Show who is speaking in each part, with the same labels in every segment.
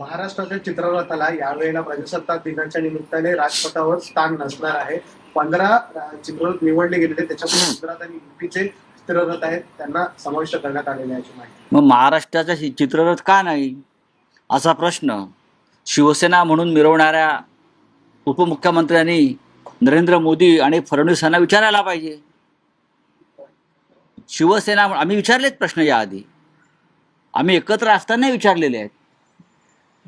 Speaker 1: महाराष्ट्राच्या चित्ररथाला यावेळेला प्रजासत्ताक दिनाच्या निमित्ताने राजपथावर स्थान नसणार आहे. पंधरा चित्ररथ निवडले गेलेले त्याच्यामध्ये गुजरात आणि युपीचे चित्ररथ आहेत त्यांना समाविष्ट करण्यात आलेले आहे माहिती.
Speaker 2: मग महाराष्ट्राचा चित्ररथ का नाही? असा प्रश्न. शिवसेना म्हणून मिरवणाऱ्या उपमुख्यमंत्र्यांनी नरेंद्र मोदी आणि फडणवीस यांना विचारायला पाहिजे. शिवसेना आम्ही विचारलेत प्रश्न याआधी. आम्ही एकत्र असताना विचारलेले आहेत.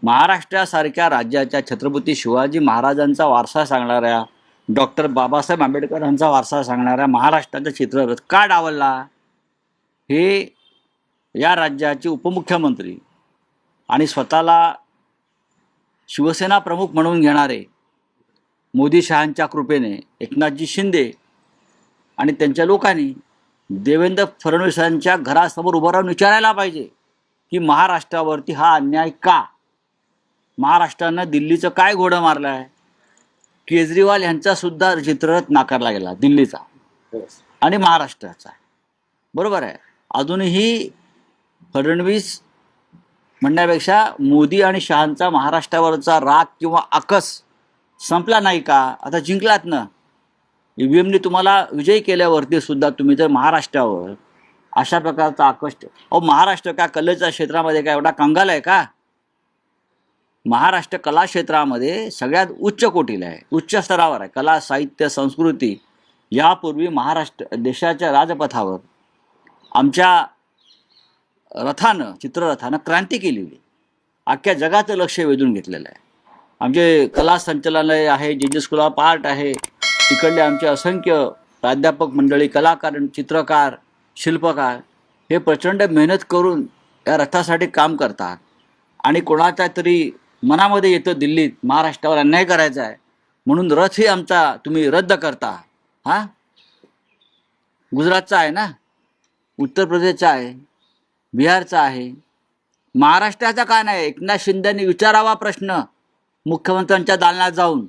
Speaker 2: महाराष्ट्रासारख्या राज्याच्या छत्रपती शिवाजी महाराजांचा वारसा सांगणाऱ्या डॉक्टर बाबासाहेब आंबेडकरांचा वारसा सांगणाऱ्या महाराष्ट्राचा चित्ररथ का डावलला? हे या राज्याचे उपमुख्यमंत्री आणि स्वतःला शिवसेना प्रमुख म्हणून घेणारे मोदी शहांच्या कृपेने एकनाथजी शिंदे आणि त्यांच्या लोकांनी देवेंद्र फडणवीसांच्या घरासमोर उभं राहून विचारायला पाहिजे की महाराष्ट्रावरती हा अन्याय का? महाराष्ट्रानं दिल्लीचं काय घोडं मारलं आहे केजरीवाल यांचा सुद्धा चित्ररथ नाकारला गेला दिल्लीचा. आणि महाराष्ट्राचा. बरोबर आहे. अजूनही फडणवीस म्हणण्यापेक्षा मोदी आणि शहांचा महाराष्ट्रावरचा राग किंवा आकस संपला नाही का? आता जिंकलात ना. ईव्हीएमने तुम्हाला विजयी केल्यावरती सुद्धा तुम्ही जर महाराष्ट्रावर अशा प्रकारचा ठेव- अहो महाराष्ट्र का कलेच्या क्षेत्रामध्ये काय एवढा कंगाल आहे का? महाराष्ट्र कला क्षेत्रामध्ये सगळ्यात उच्च कोटीला आहे. उच्च स्तरावर आहे. कला साहित्य संस्कृती यापूर्वी महाराष्ट्र देशाच्या राजपथावर आमच्या रथानं चित्ररथानं क्रांती केलेली. अख्ख्या जगाचं लक्ष वेधून घेतलेलं आहे. आमचे कला संचालनालय आहे जे जे स्कूल ऑफ आर्ट आहे. तिकडले आमचे असंख्य प्राध्यापक मंडळी कलाकार चित्रकार शिल्पकार हे प्रचंड मेहनत करून या रथासाठी काम करतात. आणि कोणाच्या तरी मनामध्ये येतं दिल्लीत महाराष्ट्रावर अन्याय करायचा आहे. म्हणून रथही आमचा तुम्ही रद्द करता. हां? गुजरातचा आहे ना? उत्तर प्रदेशचा आहे. बिहारचा आहे. महाराष्ट्राचा का नाही? एकनाथ शिंदेनी विचारावा प्रश्न मुख्यमंत्र्यांच्या दालनात जाऊन.